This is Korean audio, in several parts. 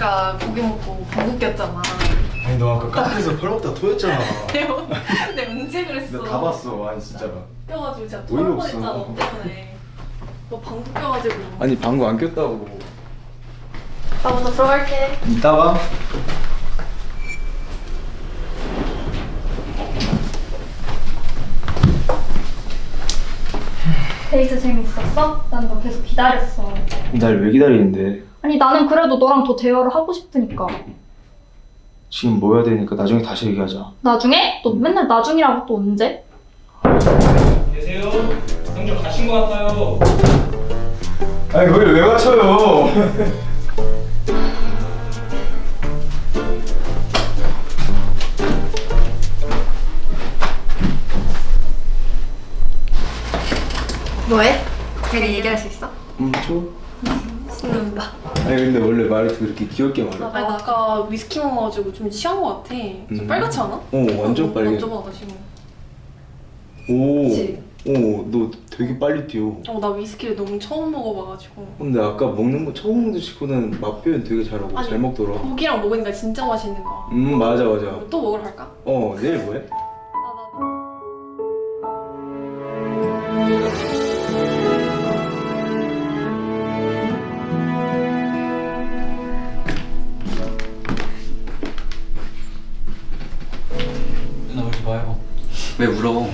아까 고기 먹고 방구 꼈잖아. 아니 너 아까 카페에서 펄 먹다 토했잖아. 내가 내가 언제 그랬어? 내가 다 봤어. 아니 진짜로. 껴가지고 진짜 토할. 뻔했잖아 너 때문에. 너 방구 껴가지고. 아니 방구 안 꼈다고. 나 먼저 들어갈게. 이따 봐. 데이트 재밌었어? 난 너 계속 기다렸어. 날 왜 기다리는데? 아니 나는 그래도 너랑 더 대화를 하고 싶으니까. 지금 모여야 되니까 나중에 다시 얘기하자. 나중에? 너 맨날 나중이라고 또 언제? 계세요? 성적 가신 것 같아요. 아니 거기를 왜 맞춰요? 뭐해? 괜히 얘기할 수 있어? 음 줘. 말을 그렇게 귀엽게 말해. 아니 나 아까 위스키 먹어가지고 좀 취한 것 같아. 좀 음. 빨갛지 않아? 어 완전 빨개. 만져봐 지금. 오. 그치? 오, 너 되게 빨리 뛰어. 어나 위스키를 너무 처음 먹어봐가지고. 근데 아까 먹는 거 처음 드시고는 맛 표현 되게 잘하고 아니, 잘 먹더라. 고기랑 먹으니까 진짜 맛있는 거야. 음 맞아 맞아. 또 먹으러 갈까? 어 내일 뭐해? 왜 울어?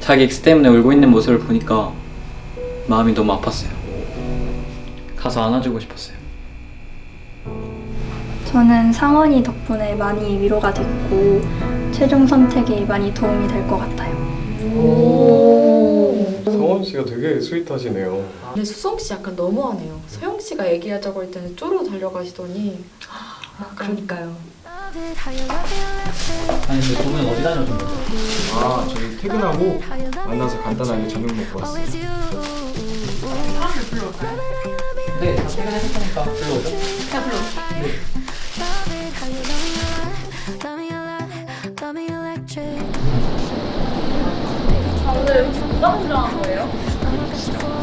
자기 엑스 때문에 울고 있는 모습을 보니까 마음이 너무 아팠어요. 가서 안아주고 싶었어요. 저는 상원이 덕분에 많이 위로가 됐고 최종 선택에 많이 도움이 될 것 같아요. 성원 씨가 되게 스윗하시네요. 근데 수성 씨 약간 너무하네요. 서영 씨가 얘기하자고 할 때는 쪼르 달려가시더니 그러니까요. 아니 근데 두 분은 어디 다녀오신 거죠? 아 저희 퇴근하고 만나서 간단하게 저녁 먹고 왔어요. 네, 다 퇴근하셨으니까 불러오죠.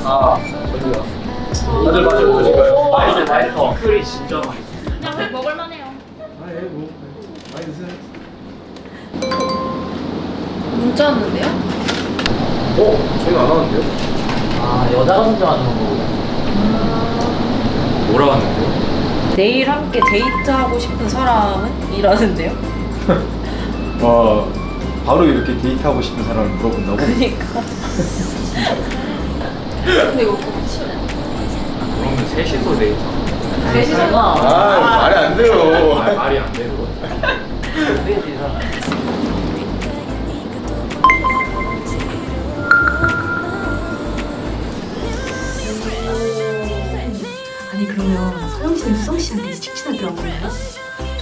아, 어디요? 다들 마셔 보실까요? 맛있어, 맛있어. 끓이 진짜 맛있어. 그냥 먹을만해요. 아 예 뭐 많이 드세요. 문자 왔는데요? 어? 저희는 안 하는데요? 아, 여자가 선정하는 거구나. 뭐라 왔는데요? 내일 함께 데이트하고 싶은 사람은? 이라는데요? 와 바로 이렇게 데이트하고 싶은 사람을 물어본다고? 그니까. 근데 이거 그렇지. 그러면 셋이서 데이트. 아 말이 안 돼요. 아, 말이 안. 셋이서. 아니 그러면 서영 씨는 수성 씨한테 직진하기로 한 거예요?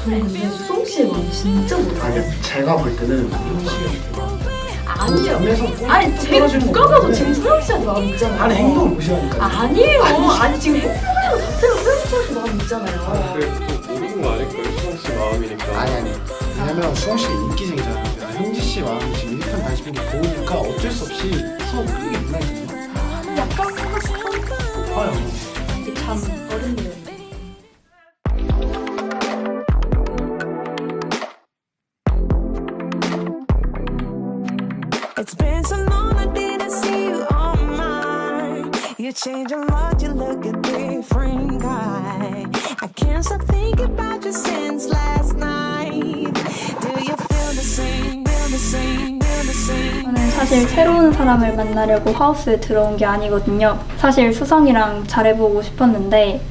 저는 근데 수성 씨의 마음 진짜 몰라요. 아니 제가 볼 때는 아니요. 아니 제가 누가 봐도 지금 서영 씨한테 마음 있잖아요. 하는 행동 무시하니까 아니에요. 아니 지금 뽀뽀하는 거 자체가 서영 씨한테 마음 있잖아요. 모르는 거 아닐까요? 수성 씨 마음이니까. 아니 아니 왜냐면 수홍 씨가 인기쟁이잖아요 내가 형지 씨 마음이 지금 1편 단식인 게 보이니까 어쩔 수 없이 서로 크게 문화거든요 약간 그렇긴 봐요 한데 참 어렵네요. It's been so long I didn't see you on mine. You change a lot, you look a different guy. I can't stop thinking about you since last night. Do you feel the same? Feel the same? Feel the same? 저는 사실 새로운 사람을 만나려고 하우스에 들어온 게 아니거든요. 사실 수성이랑 잘해보고 싶었는데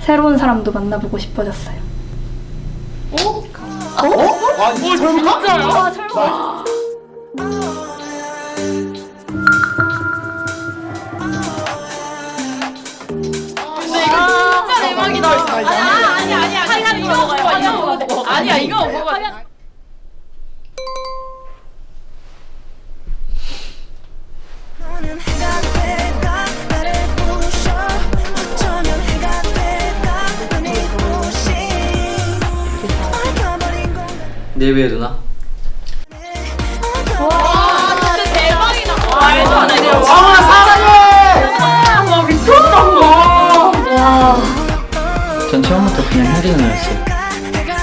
새로운 사람도 만나보고 싶어졌어요. 진짜 대박이다. 아니 아니 아니 아니 아니 이거 먹어요. 아니 이거 먹어. 아니야 이거 먹어. 어쩌면 해 전 처음부터 그냥 현지 누나였어요.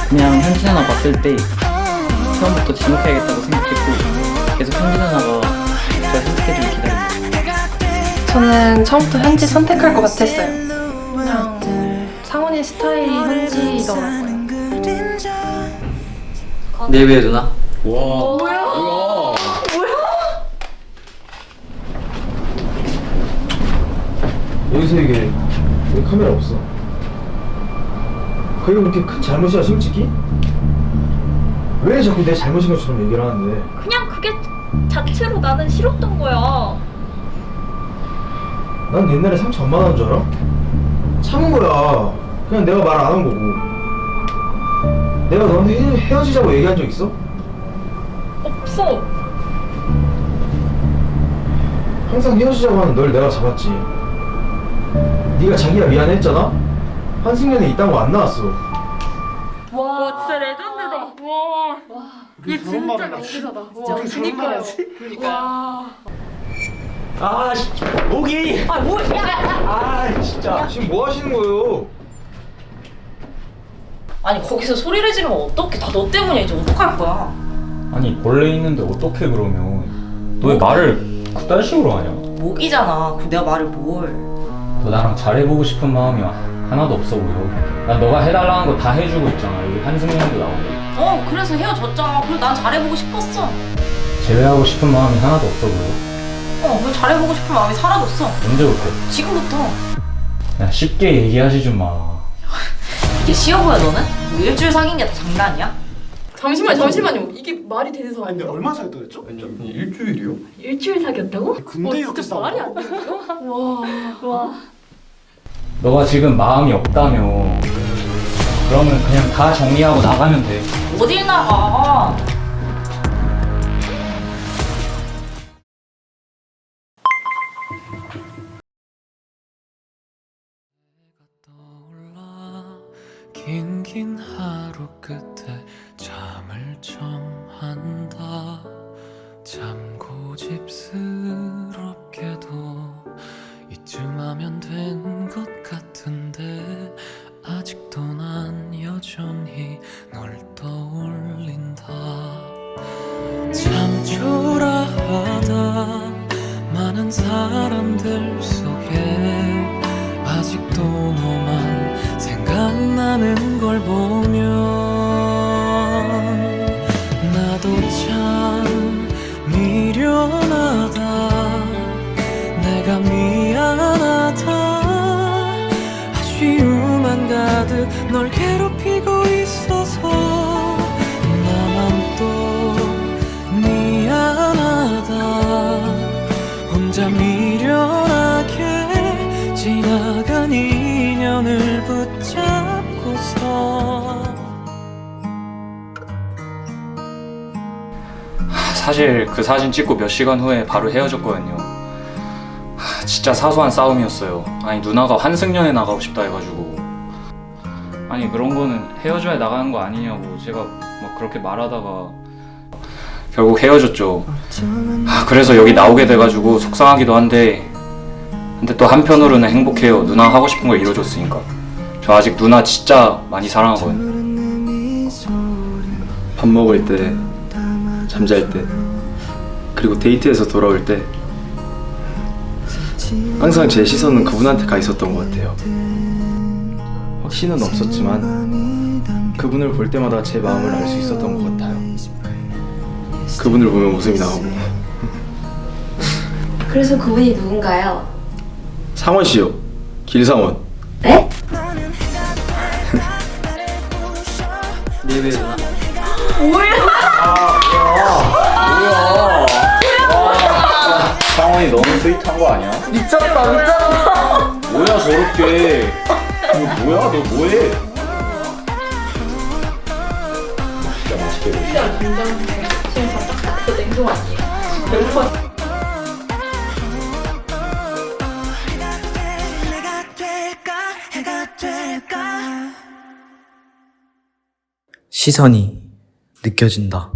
그냥 현지 누나 봤을 때 처음부터 지목해야겠다고 생각했고 계속 현지 누나가 저 선택해주길 기다렸어요. 저는 처음부터 현지 선택할 것 같았어요. 그냥 상훈이 스타일이 현지더라고요. 네 배의 누나. 여기서 얘기해. 여기 카메라 없어. 그게 그렇게 큰 잘못이야 솔직히? 왜 자꾸 내 잘못인 것처럼 얘기를 하는데? 그냥 그게 자체로 나는 싫었던 거야. 난 옛날에 상처 안 받은 줄 알아? 참은 거야. 그냥 내가 말 안 한 거고. 내가 너한테 헤, 헤어지자고 얘기한 적 있어? 없어. 항상 헤어지자고 하는 널 내가 잡았지. 네가 자기가 미안했잖아? 한승연에 이딴 거안 나왔어. 와, 진짜 레전드다. 와. 이게 진짜 명대사다. 와 그니까요. 아, 씨, 목이. 아, 뭐? 아, 진짜. 지금 뭐 하시는 거예요? 아니 거기서 소리를 지르면 어떡해? 다너 때문이야. 이제 어떡할 거야? 아니 벌레 있는데 어떻게 그러면 너왜 말을 그딴 식으로 하냐 목이잖아. 그럼 내가 말을 뭘? 너 나랑 잘해보고 싶은 마음이 하나도 없어 보여 난 너가 해달라는 거 다 해주고 있잖아 여기 한승연도 나오고 어 그래서 헤어졌잖아. 그리고 난 잘해보고 싶었어. 제외하고 싶은 마음이 하나도 없어 보여 어 왜 잘해보고 싶은 마음이 사라졌어? 언제부터 지금부터. 야 쉽게 얘기하지 좀 마 이게 쉬워 보여 너는? 뭐 일주일 사귄 게 다 장난이야? 잠시만 잠시만요. 이게 말이 되는 아니 근데 얼마 사귀었다 그랬죠? 아니 일주일이요? 일주일 사귀었다고? 근데 이렇게 싸워? 말이 안 되죠? 와. 와. 너가 지금 마음이 없다며. 그러면 그냥 다 정리하고 나가면 돼. 어딜 나가? 긴긴 하루 끝에 잠을 청한다. 참 고집스 많은 사람들 속에 아직도 너만 생각나는 걸 보면 나도 참 미련하다. 내가 미안하다. 아쉬움만 가득 널 괴롭히고 있어 사실 그 사진 찍고 몇 시간 후에 바로 헤어졌거든요. 하, 진짜 사소한 싸움이었어요. 아니 누나가 환승연에 나가고 싶다 해가지고 아니 그런 거는 헤어져야 나가는 거 아니냐고 제가 막 그렇게 말하다가 결국 헤어졌죠. 하, 그래서 여기 나오게 돼가지고 속상하기도 한데 근데 또 한편으로는 행복해요. 누나 하고 싶은 걸 이뤄줬으니까. 저 아직 누나 진짜 많이 사랑하거든요. 밥 먹을 때, 잠잘 때, 그리고 데이트에서 돌아올 때 항상 제 시선은 그분한테 가 있었던 것 같아요. 확신은 없었지만 그분을 볼 때마다 제 마음을 알 수 있었던 것 같아요. 그분을 보면 웃음이 나오고 그래서 그분이 누군가요? 상원 씨요, 길상원. 네? 네배 상원이 너무 스윗한 거 아니야? 미쳤다, 미쳤다. 뭐야 저렇게? 너 뭐야, 너 뭐해? 진짜 맛있게 드시. 시선이 느껴진다